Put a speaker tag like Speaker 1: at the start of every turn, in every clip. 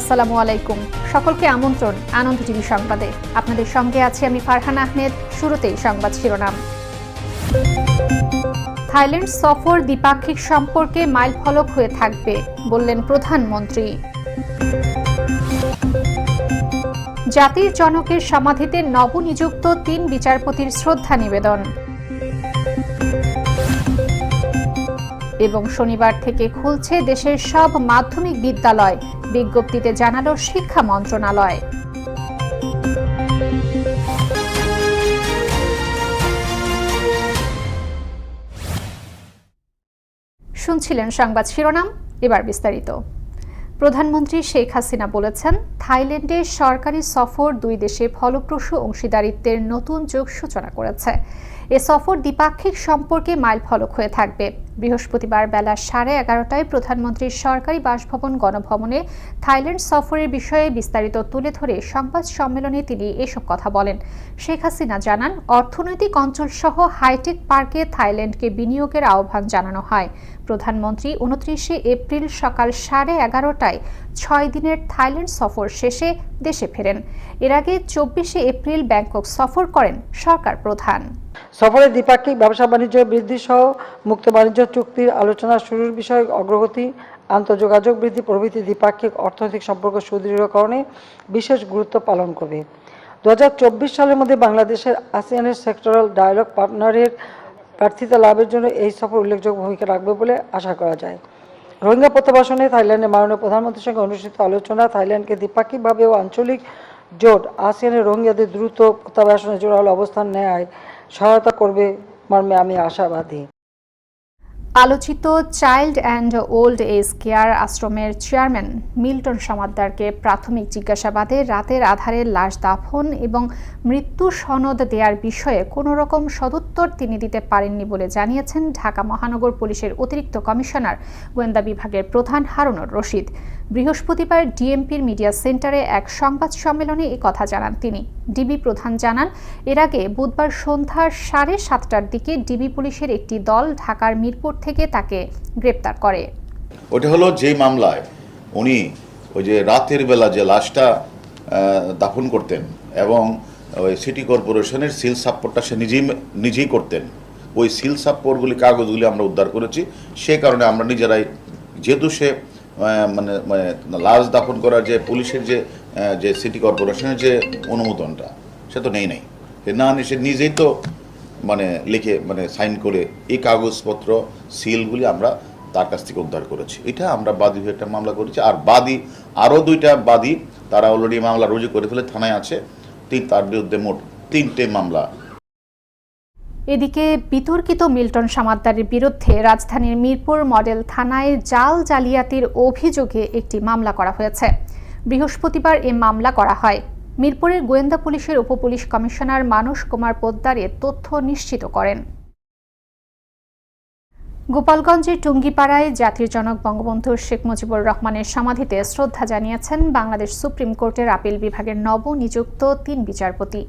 Speaker 1: আসসালামু আলাইকুম। সকলকে আমন্ত্রণ, আনন্দ টিভি সংবাদে। আপনাদের সঙ্গে আছি আমি ফারহান আহমেদ, শুরুতেই সংবাদ শিরোনাম। থাইল্যান্ড সফর দ্বিপাক্ষিক সম্পর্কে মাইলফলক হয়ে থাকবে, বললেন প্রধানমন্ত্রী। জাতির জনকের সমাধিতে নবনিযুক্ত তিন বিচারপতির শ্রদ্ধা নিবেদন। এবং শনিবার থেকে খুলছে দেশের সব মাধ্যমিক বিদ্যালয়। বিজ্ঞপ্তিতে জানালো শিক্ষা মন্ত্রণালয়। শুনছিলেন সংবাদ শিরোনাম, এবার বিস্তারিত। প্রধানমন্ত্রী শেখ হাসিনা বলেছেন, থাইল্যান্ডে সরকারি সফর দুই দেশে ফলপ্রসূ অংশীদারিত্বের নতুন যুগ সূচনা করেছে। এ সফর দ্বিপাক্ষিক সম্পর্কে মাইলফলক হয়ে থাকবে। বৃহস্পতিবার বেলা সাড়ে এগারোটায় প্রধানমন্ত্রীর সরকারি বাসভবন গণভবনে থাইল্যান্ড সফরের বিষয়ে বিস্তারিত তুলে ধরে সংবাদ সম্মেলনে তিনি এসব কথা বলেন। শেখ হাসিনা জানান, অর্থনৈতিক অঞ্চলসহ হাইটেক পার্কে থাইল্যান্ডকে বিনিয়োগের আহ্বান জানানো হয়। প্রধানমন্ত্রী উনত্রিশে এপ্রিল সকাল সাড়ে এগারোটায় ছয় দিনের থাইল্যান্ড সফর শেষে দেশে ফেরেন। এর আগে চব্বিশে এপ্রিল ব্যাংকক সফর করেন সরকার প্রধান।
Speaker 2: সফরে দ্বিপাক্ষিক ব্যবসা বাণিজ্য বৃদ্ধি সহ মুক্ত বাণিজ্য চুক্তির আলোচনা শুরুর বিষয়ে অগ্রগতি আন্তঃযোগাযোগ বৃদ্ধি প্রভৃতি দ্বিপাক্ষিক অর্থনৈতিক সম্পর্ক সুদৃঢ়করণে বিশেষ গুরুত্ব পালন করবে। দু হাজার চব্বিশ সালের মধ্যে বাংলাদেশের আসিয়ানের সেক্টরাল ডায়ালগ পার্টনারের প্রার্থিতা লাভের জন্য এই সফর উল্লেখযোগ্য ভূমিকা রাখবে বলে আশা করা যায়। রোহিঙ্গা প্রত্যাবাসনে থাইল্যান্ডের মাননীয় প্রধানমন্ত্রীর সঙ্গে অনুষ্ঠিত আলোচনা, থাইল্যান্ডকে দ্বিপাক্ষিকভাবে ও আঞ্চলিক জোট আসিয়ানের রোহিঙ্গাদের দ্রুত প্রত্যাবাসনে জোরালো অবস্থান নেয় সহায়তা করবে মর্মে আমি আশাবাদী।
Speaker 1: আলোচিত child and old age care আশ্রমের চেয়ারম্যান মিল্টন সমাদ্দারকে প্রাথমিক জিজ্ঞাসাবাদে রাতের আধারে লাশ দাফন এবং মৃত্যু সনদ দেওয়ার বিষয়ে কোনো রকম সদুত্তর তিনি দিতে পারেননি বলে জানিয়েছেন ঢাকা মহানগর পুলিশের অতিরিক্ত কমিশনার গোয়েন্দা বিভাগের প্রধান হারুনুর রশিদ। বৃহস্পতিবার ডিএমপির মিডিয়া সেন্টারে এক সংবাদ সম্মেলনে এ কথা জানান তিনি। ডিবি প্রধান জানান, এর আগে বুধবার সন্ধ্যা সাড়ে সাতটার দিকে ডিবি পুলিশের একটি দল ঢাকার মিরপুর থেকে তাকে গ্রেপ্তার করে।
Speaker 3: ওটা হলো যে মামলায় উনি ওই যে রাতের বেলা যে লাশটা দাফন করতেন এবং ওই সিটি কর্পোরেশনের সিল সাপ্পোর্টটা সে নিজেই নিজেই করতেন। ওই সিল সাপ্পোর্টগুলি কাগজগুলি আমরা উদ্ধার করেছি। সে কারণে আমরা নিজেরাই, যেহেতু সে মানে মানে লাশ দাফন করার যে পুলিশের যে যে সিটি কর্পোরেশনের যে অনুমোদনটা, সে তো নেই নাই। না সে নিজেই তো মানে লিখে মানে সাইন করে এই কাগজপত্র, সিলগুলি আমরা তার কাছ থেকে উদ্ধার করেছি। এটা আমরা বাদী হয়ে একটা মামলা করেছি। আর বাদী, আরও দুইটা বাদী, তারা অলরেডি মামলা রুজু করে ফেলে, থানায় আছে। তিন, তার বিরুদ্ধে মোট তিনটে মামলা
Speaker 1: এদিকে বিতর্কিত মিল্টন সামাদ্দারের বিরুদ্ধে রাজধানীর মিরপুর মডেল থানায় জাল জালিয়াতির অভিযোগে একটি মামলা করা হয়েছে। বৃহস্পতিবার এ মামলা করা হয়। মিরপুরের গোয়েন্দা পুলিশের উপপুলিশ কমিশনার মানস কুমার পোদ্দার এ তথ্য নিশ্চিত করেন। গোপালগঞ্জের টুঙ্গিপাড়ায় জাতির জনক বঙ্গবন্ধু শেখ মুজিবুর রহমানের সমাধিতে শ্রদ্ধা জানিয়েছেন বাংলাদেশ সুপ্রিম কোর্টের আপিল বিভাগের নবনিযুক্ত তিন বিচারপতি।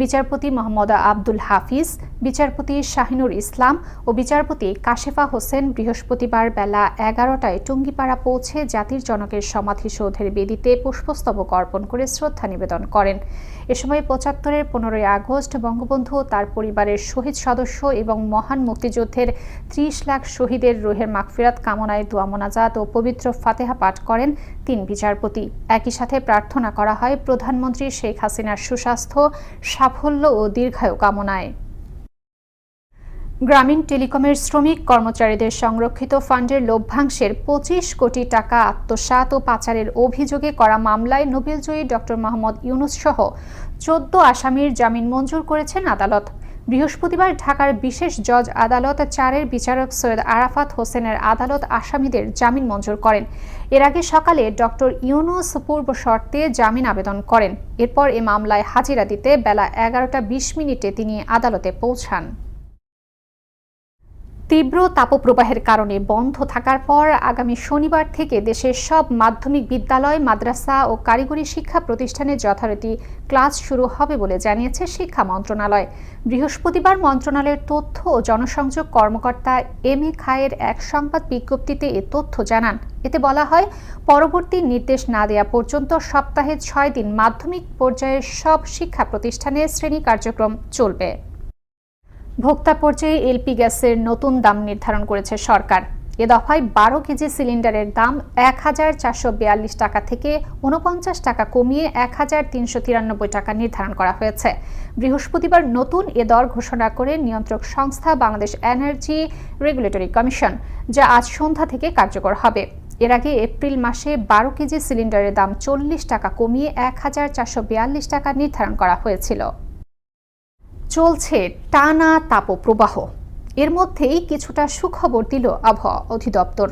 Speaker 1: বিচারপতি মোহাম্মদ আব্দুল হাফিজ, বিচারপতি শাহিনুর ইসলাম ও বিচারপতি কাশেফা হোসেন বৃহস্পতিবার বেলা এগারোটায় টুঙ্গিপাড়া পৌঁছে জাতির জনকের সমাধিসৌধের বেদিতে পুষ্পস্তবক অর্পণ করে শ্রদ্ধা নিবেদন করেন। এ সময় পঁচাত্তরের পনেরোই আগস্ট বঙ্গবন্ধু তার পরিবারের শহীদ সদস্য এবং মহান মুক্তিযুদ্ধের ত্রিশ লাখ শহীদের রোহের মাগফিরাত কামনায় দোয়া মোনাজাত ও পবিত্র ফাতেহা পাঠ করেন তিন বিচারপতি। একই সাথে প্রার্থনা করা হয় প্রধানমন্ত্রী শেখ হাসিনার সুস্বাস্থ্য, সাফল্য ও দীর্ঘায়ু কামনায়। গ্রামীণ টেলিকমের শ্রমিক কর্মচারীদের সংরক্ষিত ফান্ডের লভ্যাংশের পঁচিশ কোটি টাকা আত্মসাৎ ও পাচারের অভিযোগে করা মামলায় নোবেলজয়ী ডক্টর মোহাম্মদ ইউনুস সহ চোদ্দ আসামির জামিন মঞ্জুর করেছেন আদালত। বৃহস্পতিবার ঢাকার বিশেষ জজ আদালত চারের বিচারক সৈয়দ আরাফাত হোসেনের আদালত আসামিদের জামিন মঞ্জুর করেন। এর আগে সকালে ডক্টর ইউনুস পূর্ব শর্তে জামিন আবেদন করেন। এরপর এ মামলায় হাজিরা দিতে বেলা এগারোটা বিশ মিনিটে তিনি আদালতে পৌঁছান। তীব্র তাপপ্রবাহের কারণে বন্ধ থাকার পর আগামী শনিবার থেকে দেশের সব মাধ্যমিক বিদ্যালয়, মাদ্রাসা ও কারিগরি শিক্ষা প্রতিষ্ঠানে যথারীতি ক্লাস শুরু হবে বলে জানিয়েছে শিক্ষা মন্ত্রণালয়। বৃহস্পতিবার মন্ত্রণালয়ের তথ্য ও জনসংযোগ কর্মকর্তা এম এ খায়ের এক সংবাদ বিজ্ঞপ্তিতে এ তথ্য জানান। এতে বলা হয়, পরবর্তী নির্দেশ না দেওয়া পর্যন্ত সপ্তাহে ছয় দিন মাধ্যমিক পর্যায়ের সব শিক্ষা প্রতিষ্ঠানে শ্রেণি কার্যক্রম চলবে। ভোক্তা পর্যায়ে এলপি গ্যাসের নতুন দাম নির্ধারণ করেছে সরকার। এ দফায় বারো কেজি সিলিন্ডারের দাম এক হাজার চারশো বিয়াল্লিশ টাকা থেকে উনপঞ্চাশ টাকা কমিয়ে এক হাজার তিনশো তিরানব্বই টাকা নির্ধারণ করা হয়েছে। বৃহস্পতিবার নতুন এ দর ঘোষণা করে নিয়ন্ত্রক সংস্থা বাংলাদেশ এনার্জি রেগুলেটরি কমিশন, যা আজ সন্ধ্যা থেকে কার্যকর হবে। এর আগে এপ্রিল মাসে বারো কেজি সিলিন্ডারের দাম চল্লিশ টাকা কমিয়ে এক হাজার চারশো বিয়াল্লিশ টাকা নির্ধারণ করা হয়েছিল। চলছে টানা তাপপ্রবাহ। এর মধ্যেই কিছুটা সুখবর দিল আবহাওয়া অধিদপ্তর।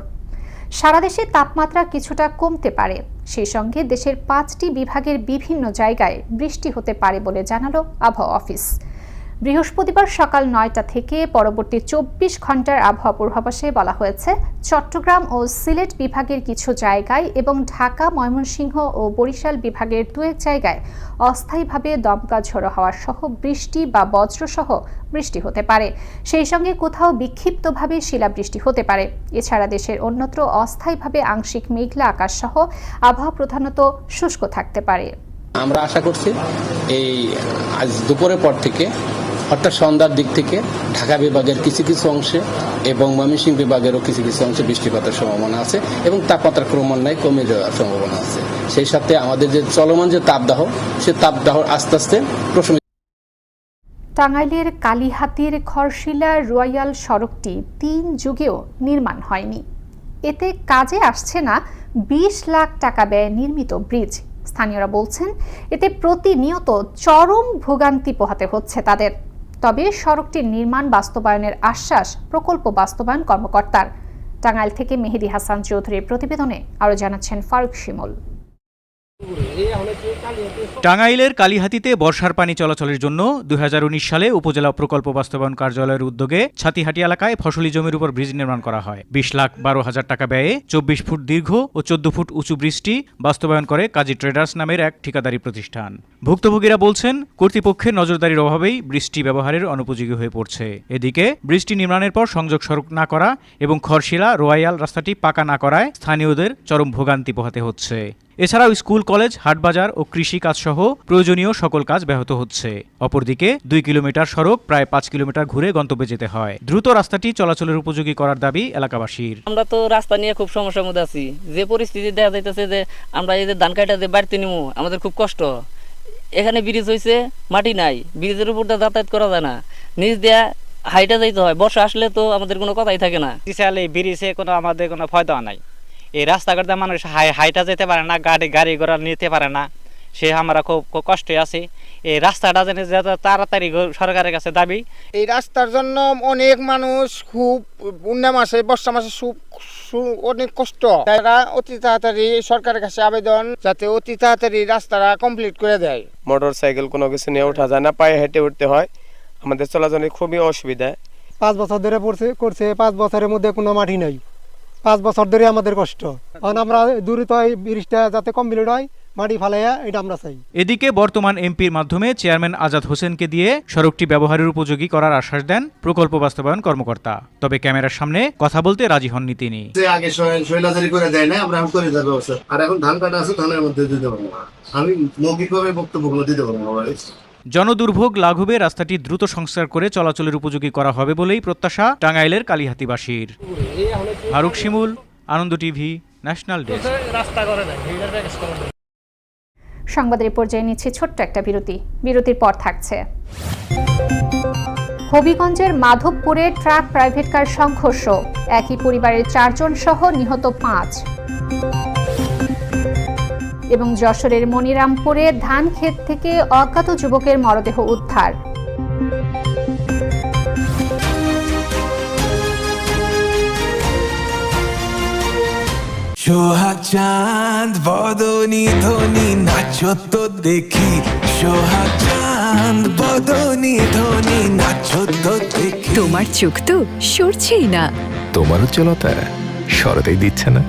Speaker 1: সারা দেশে তাপমাত্রা কিছুটা কমতে পারে। সেই সঙ্গে দেশের পাঁচটি বিভাগের বিভিন্ন জায়গায় বৃষ্টি হতে পারে বলে জানালো আবহাওয়া অফিস। বৃহস্পতিবার সকাল নয়টা থেকে পরবর্তী চব্বিশ ঘণ্টার আবহাওয়া পূর্বাভাসে বলা হয়েছে, চট্টগ্রাম ও সিলেট বিভাগের কিছু জায়গায় এবং ঢাকা, ময়মনসিংহ ও বরিশাল বিভাগের দু এক জায়গায় অস্থায়ীভাবে দমকা ঝোড়ো হওয়ার সহ বৃষ্টি বা বজ্রসহ বৃষ্টি হতে পারে। সেই সঙ্গে কোথাও বিক্ষিপ্তভাবে শিলাবৃষ্টি হতে পারে। এছাড়া দেশের অন্যত্র অস্থায়ীভাবে আংশিক মেঘলা আকাশ সহ আবহাওয়া প্রধানত শুষ্ক থাকতে পারে।
Speaker 4: আমরা আশা করছি এই আজ দুপুরের পর থেকে অর্থাৎ সন্ধ্যার দিক থেকে ঢাকা বিভাগের কিছু কিছু অংশে এবং ময়মনসিংহ বিভাগেরও কিছু কিছু অংশে বৃষ্টিপাতের সম্ভাবনা আছে এবং তাপমাত্রা ক্রমান্বয়ে কমে যাওয়ার সম্ভাবনা আছে। সেই সাথে আমাদের যে চলমান যে তাপদাহ, সে তাপদাহ আস্তে আস্তে প্রশমিত
Speaker 1: টাঙ্গাইলের কালীহাতির খরশিলা রয়্যাল সড়কটি তিন যুগেও নির্মাণ হয়নি। এতে কাজে আসছে না বিশ লাখ টাকা ব্যয়ে নির্মিত ব্রিজ। স্থানীয়রা বলছেন, এতে প্রতিনিয়ত চরম ভোগান্তি পোহাতে হচ্ছে তাদের। তবে সড়কটির নির্মাণ বাস্তবায়নের আশ্বাস প্রকল্প বাস্তবায়ন কর্মকর্তার। টাঙ্গাইল থেকে মেহেদি হাসান চৌধুরীর প্রতিবেদনে আরও জানাচ্ছেন ফারুক শিমুল।
Speaker 5: টাঙ্গাইলের কালিহাতিতে বর্ষার পানি চলাচলের জন্য দু হাজার উনিশ সালে উপজেলা প্রকল্প বাস্তবায়ন কার্যালয়ের উদ্যোগে ছাতিহাটি এলাকায় ফসলি জমির উপর ব্রিজ নির্মাণ করা হয়। বিশ লাখ বারো হাজার টাকা ব্যয়ে চব্বিশ ফুট দীর্ঘ ও চোদ্দ ফুট উঁচু ব্রিজটি বাস্তবায়ন করে কাজী ট্রেডার্স নামের এক ঠিকাদারি প্রতিষ্ঠান। ভুক্তভোগীরা বলছেন, কর্তৃপক্ষের নজরদারির অভাবেই বৃষ্টি ব্যবহারের অনুপযোগী হয়ে পড়ছে। এদিকে বৃষ্টি নির্মাণের পর সংযোগ সড়ক না করা এবং খরশিলা রোয়াইয়াল রাস্তাটি পাকা না করায় স্থানীয়দের চরম ভোগান্তি পোহাতে হচ্ছে। এছাড়াও স্কুল কলেজ হাটবাজার ও কৃষি কাজসহ প্রয়োজনীয় সকল কাজ ব্যাহত হচ্ছে। অপরদিকে দুই কিলোমিটার সড়ক প্রায় পাঁচ কিলোমিটার ঘুরে গন্তব্যে যেতে হয়। দ্রুত রাস্তাটি চলাচলের উপযোগী করার দাবি এলাকাবাসীর।
Speaker 6: আমরা তো রাস্তা নিয়ে খুব সমস্যার মধ্যে আছি। যে পরিস্থিতি দেখা যাইতেছে যে আমরা এই যে ধান কাটা যে বাড়িতে নিবো আমাদের খুব কষ্ট। এখানে ব্রিজ হয়েছে মাটি নাই। ব্রিজের উপর দিয়ে যাতায়াত করা যায় না। নিচ দেয়া হাইটা যাইতে হয়। বর্ষা আসলে তো আমাদের কোনো কথাই থাকে না।
Speaker 7: বিশাল এই ব্রিজে কোনো আমাদের কোনো ফায়দা নাই। এই রাস্তাঘাটে মানুষ হাই হাইটা যেতে পারে না গাড়ি গাড়ি ঘোড়া নিতে পারে না। সে আমরা খুব খুব কষ্টে আছি। এই রাস্তাটা যেন তাড়াতাড়ি সরকারের কাছে দাবি।
Speaker 8: এই রাস্তার জন্য অনেক মানুষ খুব বন্যা মাসে বর্ষা মাসে অনেক কষ্ট। তারা অতি তাড়াতাড়ি সরকারের কাছে আবেদন যাতে অতি তাড়াতাড়ি রাস্তাটা কমপ্লিট করে দেয়।
Speaker 9: মোটর সাইকেল কোনো কিছু নিয়ে ওঠা যায় না পায়ে হেঁটে উঠতে হয়। আমাদের চলাচলে খুবই অসুবিধা।
Speaker 10: পাঁচ বছর ধরে পড়ছে করছে পাঁচ বছরের মধ্যে কোনো মাটি নাই। পাঁচ বছর ধরে আমাদের কষ্ট। কারণ আমরা দূরিত ব্রিজটা যাতে কমপ্লিট হয় মাটি ফালাইয়া এটা আমরা চাই।
Speaker 5: এদিকে বর্তমান এমপির মাধ্যমে চেয়ারম্যান আজাদ হোসেনকে দিয়ে সড়কটি ব্যবহারের উপযোগী করার আশ্বাস দেন প্রকল্প বাস্তবায়ন কর্মকর্তা। তবে ক্যামেরার সামনে কথা বলতে রাজি হননি তিনি।
Speaker 11: আগে শৈলাচারি করে দেয় না আমরা করে দেওয়ার আর এখন ধান কাটা আছে ধানের মধ্যে দিতে পারব আমি মৌখিকভাবে বক্তব্যগুলো দিতে পারব
Speaker 5: জনদুর্ভোগ লাঘবে রাস্তাটি দ্রুত সংস্কার করে চলাচলের উপযোগী করা হবে বলেই প্রত্যাশা টাঙ্গাইলের কালীহাতিবাসীর। Faruk Shimul, Ananda TV, national desk.
Speaker 1: সংবাদের পর্যায়ে নিচ্ছে ছোট্ট একটা বিরতি। বিরতির পর থাকছে। হবিগঞ্জের মাধবপুরে ট্রাক প্রাইভেট কার সংঘর্ষ। একই পরিবারের চারজন সহ নিহত পাঁচ। এবং যশোরের মনিরামপুরে ধান ক্ষেত থেকে অজ্ঞাত যুবকের মরদেহ উদ্ধার।
Speaker 12: সোহাগ চাঁদ বদনি ধনি নাচো তো দেখি। সোহাগ চাঁদ বদনি ধনি নাচো তো দেখি।
Speaker 13: তোমার চোখ তো সরছেই না।
Speaker 12: তোমার উজ্জ্বলতা সরতেই দিচ্ছে না।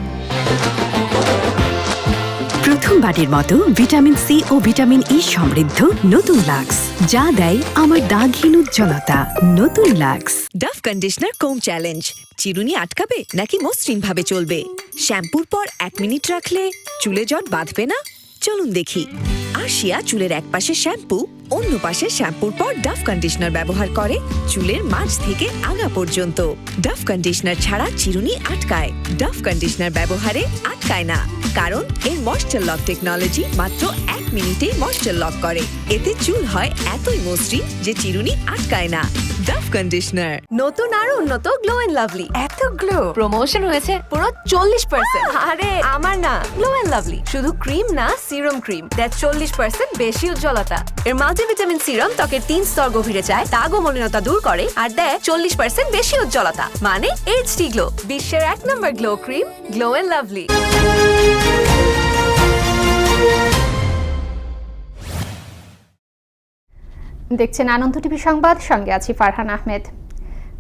Speaker 13: প্রথমবারের মতো ভিটামিন সি ও ভিটামিন ই সমৃদ্ধ নতুন লাক্স, যা দেয় আমার দাগহীন উজ্জ্বলতা। নতুন Lux.
Speaker 14: Dove conditioner comb challenge চিরুনি আটকাবে নাকি মসৃণ ভাবে চলবে? শ্যাম্পুর পর এক মিনিট রাখলে চুলে জট বাঁধবে না? চলুন দেখি। আশিয়া চুলের এক পাশে শ্যাম্পু অন্য পাশে শ্যাম্পুর পর ডাভ কন্ডিশনার ব্যবহার করে চুলের মাঝ থেকে আগা পর্যন্ত। ডাভ কন্ডিশনার ছাড়া চিরুনি আটকায়। ডাভ কন্ডিশনার ব্যবহারে আটকায় না। কারণ এর ময়েশ্চার লক টেকনোলজি মাত্র এক মিনিটেই ময়েশ্চার লক করে। এতে চুল হয় এতই মসৃণ যে চিরুনি আটকায় না। Dove conditioner.
Speaker 15: নতুন আর উন্নত গ্লো এন্ড লাভলি এত গ্লো প্রমোশন হয়েছে পুরো চল্লিশ পার্সেন্ট আরে আমার না। গ্লো লাভলি শুধু ক্রিম না সিরাম ক্রিম দেয় চল্লিশ পার্সেন্ট বেশি উজ্জ্বলতা। এর মাল্টিভিটামিন সিরাম ত্বকের তিন স্তর গভীরে যায় দাগ ও মলিনতা দূর করে, আর দেয় চল্লিশ পার্সেন্ট বেশি উজ্জ্বলতা। মানে এইচডি গ্লো বিশ্বের এক নম্বর glow cream Glow and Lovely
Speaker 1: দেখছেন আনন্দ টিভি সংবাদ, সঙ্গে আছি ফারহান আহমেদ।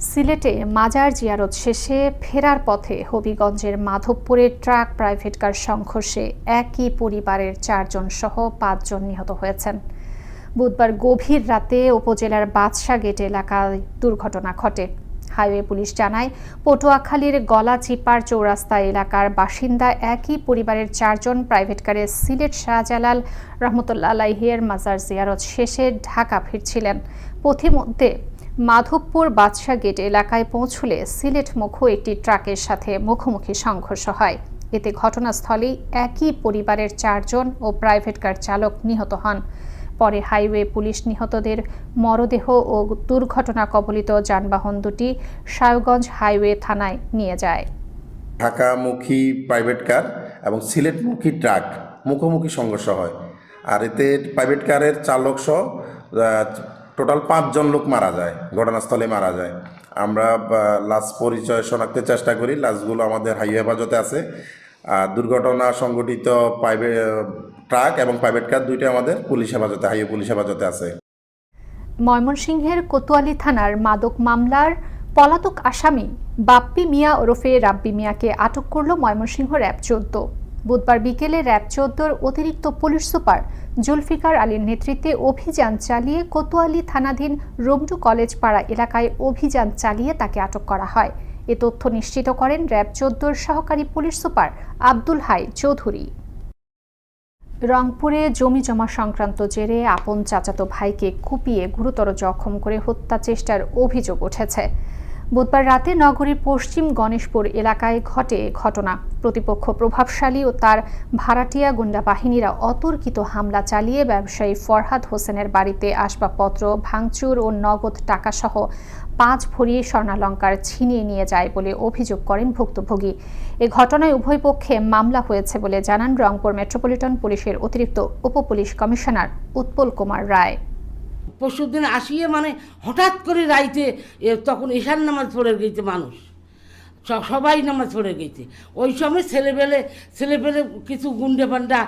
Speaker 1: সিলেটে মাজার জিয়ারত শেষে ফেরার পথে হবিগঞ্জের মাধবপুরে ট্রাক প্রাইভেট কার সংঘর্ষে একই পরিবারের চারজন সহ পাঁচজন নিহত হয়েছেন। বুধবার গভীর রাতে উপজেলার বাদশা গেট এলাকায় দুর্ঘটনা ঘটে। হাইওয়ে পুলিশ জানায়, পটুয়াখালীর গলাচিপার চৌরাস্তা এলাকার বাসিন্দা একই পরিবারের চারজন প্রাইভেট কারে সিলেট শাহজালাল রহমতুল্লা আলাইহির মাজার জিয়ারত শেষে ঢাকা ফিরছিলেন। পথিমধ্যে মাধবপুর বাদশা গেট এলাকায় পৌঁছলে সিলেট মুখ একটি ট্রাকের সাথে মুখোমুখি সংঘর্ষ হয়। এতে ঘটনাস্থলেই একই পরিবারের চারজন ও প্রাইভেট কার চালক নিহত হন। পরে হাইওয়ে পুলিশ নিহতদের মরদেহ ও দুর্ঘটনা কবলিত যানবাহন দুটি সায়গঞ্জ হাইওয়ে থানায় নিয়ে যায়।
Speaker 16: ঢাকামুখী প্রাইভেট কার এবং সিলেটমুখী ট্রাক মুখোমুখি সংঘর্ষ হয়। আর এতে প্রাইভেট কারের চালক সহ টোটাল পাঁচজন লোক মারা যায়, ঘটনাস্থলে মারা যায়। আমরা লাশ পরিচয় শনাক্তের চেষ্টা করি, লাশগুলো আমাদের হাইওয়ে হেফাজতে আছে। দুর্ঘটনা সংঘটিত প্রাইভেট ট্রাক এবং প্রাইভেট কার দুইটা আমাদের পুলিশ হেফাজতে, হাইওয়ে পুলিশ হেফাজতে আছে।
Speaker 1: ময়মনসিংহের কোতোয়ালি থানার মাদক মামলার পলাতক আসামি বাপ্পি মিয়া ওরফে রাব্বি মিয়াকে আটক করল ময়মনসিংহ র্যাব চোদ্দ। বুধবার বিকেলে র্যাব চোদ্দর অতিরিক্ত পুলিশ সুপার জুলফিকার আলীর নেতৃত্বে অভিযান চালিয়ে কোতোয়ালি থানাধীন রমডু কলেজ পাড়া এলাকায় অভিযান চালিয়ে তাকে আটক করা হয়। এ তথ্য নিশ্চিত করেন র্যাব চোদ্দর সহকারী পুলিশ সুপার আব্দুল হাই চৌধুরী। রংপুরে জমি জমা সংক্রান্ত জেরে আপন চাচাতো ভাইকে কুপিয়ে গুরুতর জখম করে হত্যা চেষ্টার অভিযোগ উঠেছে। বুধবার রাতে নগরীর পশ্চিম গণেশপুর এলাকায় ঘটে ঘটনা। প্রতিপক্ষ প্রভাবশালী ও তার ভাড়াটিয়া গুন্ডা বাহিনীরা অতর্কিত হামলা চালিয়ে ব্যবসায়ী ফরহাদ হোসেনের বাড়িতে আসবাবপত্র, ভাঙচুর ও নগদ টাকাসহ পাঁচ ভরি স্বর্ণালঙ্কার ছিনিয়ে নিয়ে যায় বলে অভিযোগ করেন ভুক্তভোগী। এ ঘটনায় উভয় পক্ষে মামলা হয়েছে বলে জানান রংপুর মেট্রোপলিটন পুলিশের অতিরিক্ত উপপুলিশ কমিশনার উৎপল কুমার রায়।
Speaker 17: পরশু দিন আসিয়ে মানে হঠাৎ করে রাইতে তখন ঈশান নামাজ পড়ে গেছে মানুষ। সবাই নামাজ পড়ে গেছে। ওই সময় ছেলেবেলে ছেলেবেলে কিছু গুন্ডে পান্ডা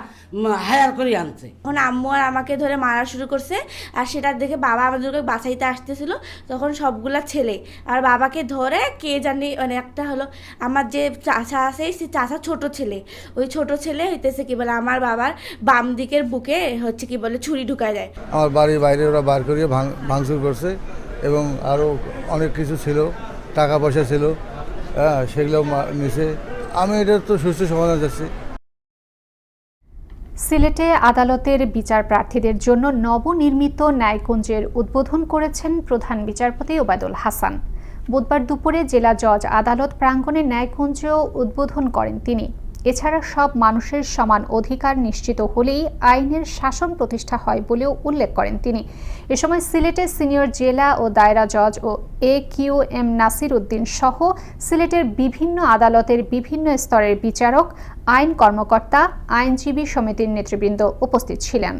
Speaker 17: হায়ার করে আনছে।
Speaker 18: তখন আম্মু আর আমাকে ধরে মারা শুরু করছে আর সেটা দেখে বাবা আমাদেরকে বাঁচাইতে আসতেছিল। তখন সবগুলা ছেলে আর বাবাকে ধরে কে জানি মানে একটা হলো আমার যে চাষা আছে সে চাষা ছোট ছেলে। ওই ছোট ছেলে হইতেছে কি বলে আমার বাবার বাম দিকের বুকে হচ্ছে কি বলে ছুরি ঢুকায় দেয়।
Speaker 19: আমার বাড়ির বাইরে ওরা বার করিয়ে ভাঙচুর করছে এবং আরও অনেক কিছু ছিল টাকা পয়সা ছিল। হ্যাঁ সেগুলো নিছে। আমি তো সুস্থ সমাধান
Speaker 1: সিলেটে আদালতের বিচার প্রার্থীদের জন্য নবনির্মিত ন্যায়কুঞ্জের উদ্বোধন করেছেন প্রধান বিচারপতি ওবায়দুল হাসান। বুধবার দুপুরে জেলা জজ আদালত প্রাঙ্গনে ন্যায়কুঞ্জ উদ্বোধন করেন তিনি। এছাড়া সব মানুষের সমান অধিকার নিশ্চিত হলেই আইনের শাসন প্রতিষ্ঠা হয় বলেও উল্লেখ করেন তিনি। এ সময় সিলেটের সিনিয়র জেলা ও দায়রা জজ ও A Q M Nasir Uddin সহ সিলেটের বিভিন্ন আদালতের বিভিন্ন স্তরের বিচারক, আইন কর্মকর্তা, আইনজীবী সমিতির নেতৃবৃন্দ উপস্থিত ছিলেন।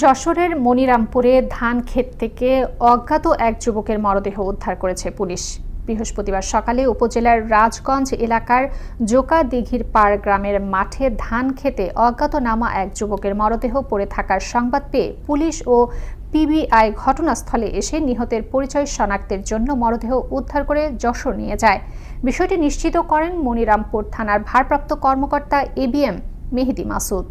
Speaker 1: যশোরের মনিরামপুরে ধান ক্ষেত থেকে অজ্ঞাত এক যুবকের মরদেহ উদ্ধার করেছে পুলিশ। বৃহস্পতিবার সকালে উপজেলার রাজগঞ্জ এলাকার জোকা দিঘির পাড় গ্রামের মাঠে ধান খেতে অজ্ঞাতনামা এক যুবকের মরদেহ পড়ে থাকার সংবাদ পেয়ে পুলিশ ও পিবিআই ঘটনাস্থলে এসে নিহতের পরিচয় শনাক্তের জন্য মরদেহ উদ্ধার করে যশোর নিয়ে যায়। বিষয়টি নিশ্চিত করেন মনিরামপুর থানার ভারপ্রাপ্ত কর্মকর্তা এবিএম মেহেদি মাসুদ।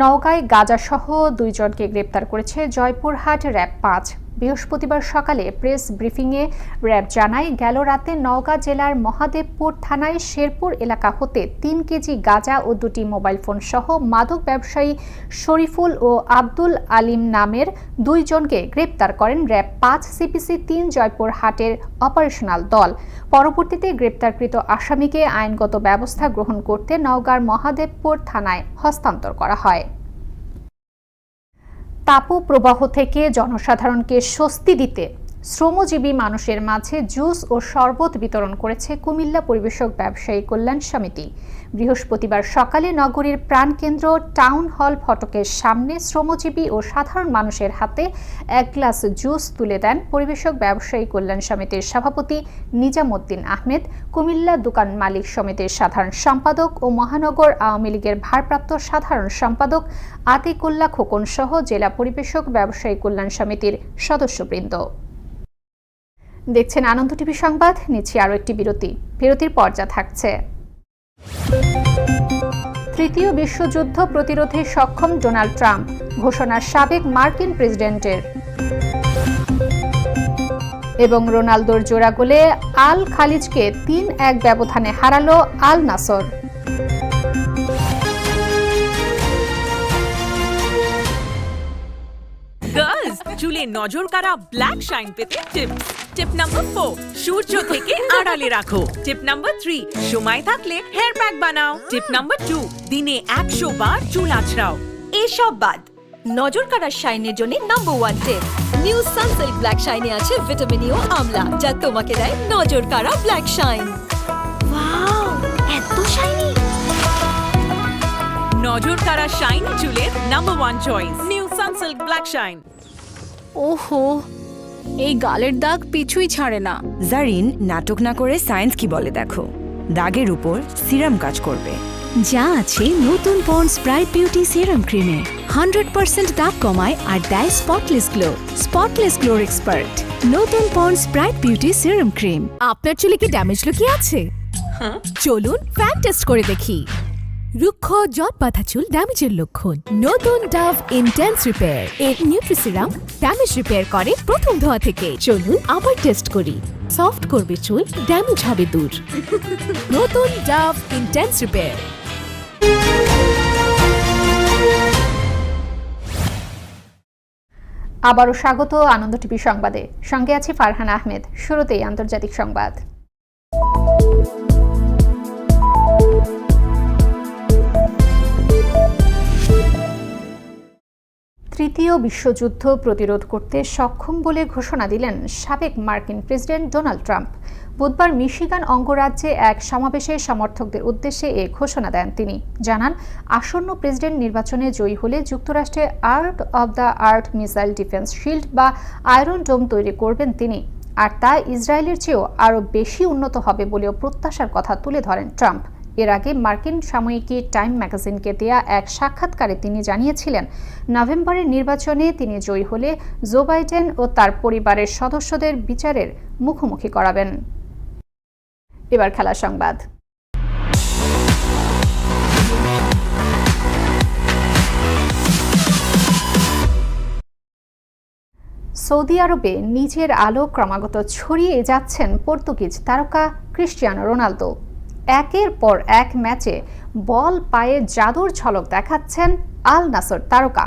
Speaker 1: নওগাঁয় গাজাসহ দুইজনকে গ্রেপ্তার করেছে জয়পুরহাট র্যাব পাঁচ। বৃহস্পতিবার সকালে প্রেস ব্রিফিংয়ে র্যাব জানায়, গেল রাতে নওগাঁ জেলার মহাদেবপুর থানায় শেরপুর এলাকা হতে তিন কেজি গাঁজা ও দুটি মোবাইল ফোন সহ মাদক ব্যবসায়ী শরীফুল ও আব্দুল আলিম নামের দুইজনকে গ্রেপ্তার করেন র্যাব পাঁচ সিপিসি তিন জয়পুর হাটের অপারেশনাল দল। পরবর্তীতে গ্রেপ্তারকৃত আসামিকে আইনগত ব্যবস্থা গ্রহণ করতে নওগাঁর মহাদেবপুর থানায় হস্তান্তর করা হয়। তাপপ্রবাহ থেকে জনসাধারণকে স্বস্তি দিতে শ্রমজীবী মানুষের মাঝে জুস ও শরবত বিতরণ করেছে কুমিল্লা পরিবেশক ব্যবসায়ী কল্যাণ সমিতি। বৃহস্পতিবার সকালে নগরীর প্রাণকেন্দ্র টাউন হল ফটকের সামনে শ্রমজীবী ও সাধারণ মানুষের হাতে এক গ্লাস জুস তুলে দেন পরিবেশক ব্যবসায়ী কল্যাণ সমিতির সভাপতি নিজামুদ্দিন আহমেদ। কুমিল্লা দোকান মালিক সমিতির সাধারণ সম্পাদক ও মহানগর আওয়ামী লীগের ভারপ্রাপ্ত সাধারণ সম্পাদক আতিকুল্লা খোকন সহ জেলা পরিবেশক ব্যবসায়ী কল্যাণ সমিতির সদস্যবৃন্দ। দেখছেন আনন্দ টিভি সংবাদ, নিচ্ছি আরও একটি বিরতি। বিরতির পর্যা থাকছে। তৃতীয় বিশ্বযুদ্ধ প্রতিরোধে সক্ষম ডোনাল্ড ট্রাম্প ঘোষণা সাবেক মার্কিন প্রেসিডেন্টের। এবং রোনালদোর জোড়া গোলে আল খালিজকে তিন এক ব্যবধানে হারালো আল নাসর।
Speaker 20: চুলে নজর কারা ব্ল্যাক শাইন পেতে টিপস। টিপ নাম্বার ফোর সূর্য থেকে আড়ালে রাখো টিপ নাম্বার থ্রি সময় থাকলে হেয়ার প্যাক বানাও টিপ নাম্বার টু দিনে একশো বার চুল আছড়াও
Speaker 15: এসব বাদ নজর কাড়ার শাইনের জন্য number one tip new Sunsilk black শাইনে আছে ভিটামিন ই ও আমলা যা তোমাকে দেয় নজর কাড়া ব্ল্যাক শাইন ওয়াও এত শাইনি
Speaker 20: নজর কারা শাইন চুলের number one choice new Sunsilk black shine
Speaker 21: ওহো এই গালের দাগ পিছুই ছাড়ে না।
Speaker 14: জারিন নাটক না করে সায়েন্স কি বলে দেখো? দাগের উপর সিরাম কাজ করবে।
Speaker 13: যা আছে নতুন পন্ডস ব্রাইট বিউটি সিরাম ক্রিমে। হান্ড্রেড পার্সেন্ট দাগ কমায় আর দেয় স্পটলেস গ্লো। স্পটলেস গ্লোর এক্সপার্ট। নতুন Pond's bright beauty serum cream.
Speaker 21: আপনার চুলে কি ড্যামেজ লুকিয়ে আছে? চলুন ফ্যান টেস্ট করে দেখি। রুক্ষ জট পাতা চুল ড্যামেজের লক্ষণ। নতুন ডাভ ইন্টেন্স রিপেয়ার। এর নিউট্রিসিরাম ড্যামেজ রিপেয়ার করে প্রথম ধোয়া থেকে। চলুন আবার টেস্ট করি। সফট করবে চুল, ড্যামেজ হবে দূর। নতুন ডাভ ইন্টেন্স রিপেয়ার।
Speaker 1: আবারও স্বাগত আনন্দ টিভি সংবাদে। সঙ্গে আছি ফারহান আহমেদ। শুরুতেই আন্তর্জাতিক সংবাদ। তৃতীয় বিশ্বযুদ্ধ প্রতিরোধ করতে সক্ষম বলে ঘোষণা দিলেন সাবেক মার্কিন প্রেসিডেন্ট ডোনাল্ড ট্রাম্প। বুধবার মিশিগান অঙ্গরাজ্যে এক সমাবেশে সমর্থকদের উদ্দেশ্যে এ ঘোষণা দেন তিনি। জানান, আসন্ন প্রেসিডেন্ট নির্বাচনে জয়ী হলে যুক্তরাষ্ট্রে art of the art missile defence shield বা আয়রন ডোম তৈরি করবেন তিনি। আর তা ইসরায়েলের চেয়েও আরও বেশি উন্নত হবে বলেও প্রত্যাশার কথা তুলে ধরেন ট্রাম্প। এর আগে মার্কিন সাময়িকী টাইম ম্যাগাজিনকে দেয়া এক সাক্ষাৎকারে তিনি জানিয়েছিলেন, নভেম্বরের নির্বাচনে তিনি জয়ী হলে জো বাইডেন ও তার পরিবারের সদস্যদের বিচারের মুখোমুখি করাবেন। এবার খেলা সংবাদ। সৌদি আরবে নিজের আলো ক্রমাগত ছড়িয়ে যাচ্ছেন পর্তুগিজ তারকা ক্রিস্টিয়ানো রোনালদো। একের পর এক ম্যাচে বল পায়ে জাদুর ঝলক দেখাচ্ছেন আল নাসর তারকা।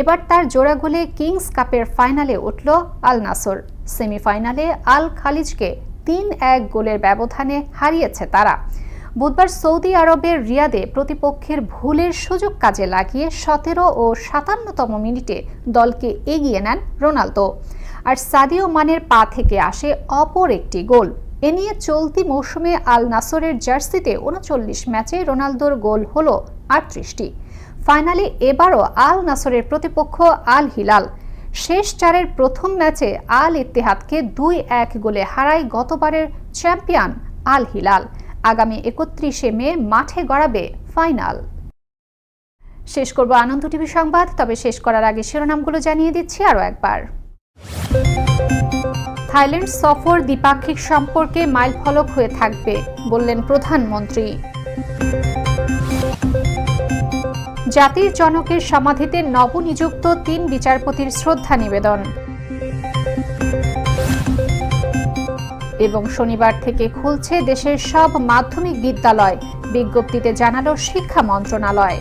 Speaker 1: এবার তার জোড়া গোলে কিংস কাপের ফাইনালে উঠল আল নাসর। সেমিফাইনালে আল খালিজকে তিন এক গোলের ব্যবধানে হারিয়েছে তারা। বুধবার সৌদি আরবের রিয়াদে প্রতিপক্ষের ভুলের সুযোগ কাজে লাগিয়ে সতেরো ও সাতান্নতম মিনিটে দলকে এগিয়ে নেন রোনালদো। আর সাদিও মানের পা থেকে আসে অপর একটি গোল। এ নিয়ে চলতি মৌসুমে আল নাসরের জার্সিতে উনচল্লিশ ম্যাচে রোনালদোর গোল হল আটত্রিশটি। ফাইনালে এবারও আল নাসরের প্রতিপক্ষ আল হিলাল। শেষ চারের প্রথম ম্যাচে আল ইত্তেহাদকে দুই এক গোলে হারায় গতবারের চ্যাম্পিয়ন আল হিলাল। আগামী একত্রিশে মে মাঠে গড়াবে ফাইনাল। শেষ করব আনন্দ টিভি সংবাদ, তবে শেষ করার আগে শিরোনামগুলো জানিয়ে দিচ্ছি আরও একবার। থাইল্যান্ড সফর দ্বিপাক্ষিক সম্পর্কে মাইলফলক হয়ে থাকবে, বললেন প্রধানমন্ত্রী। জাতির জনকের সমাধিতে নবনিযুক্ত তিন বিচারপতির শ্রদ্ধা নিবেদন। এবং শনিবার থেকে খুলছে দেশের সব মাধ্যমিক বিদ্যালয়, বিজ্ঞপ্তিতে জানালো শিক্ষা মন্ত্রণালয়।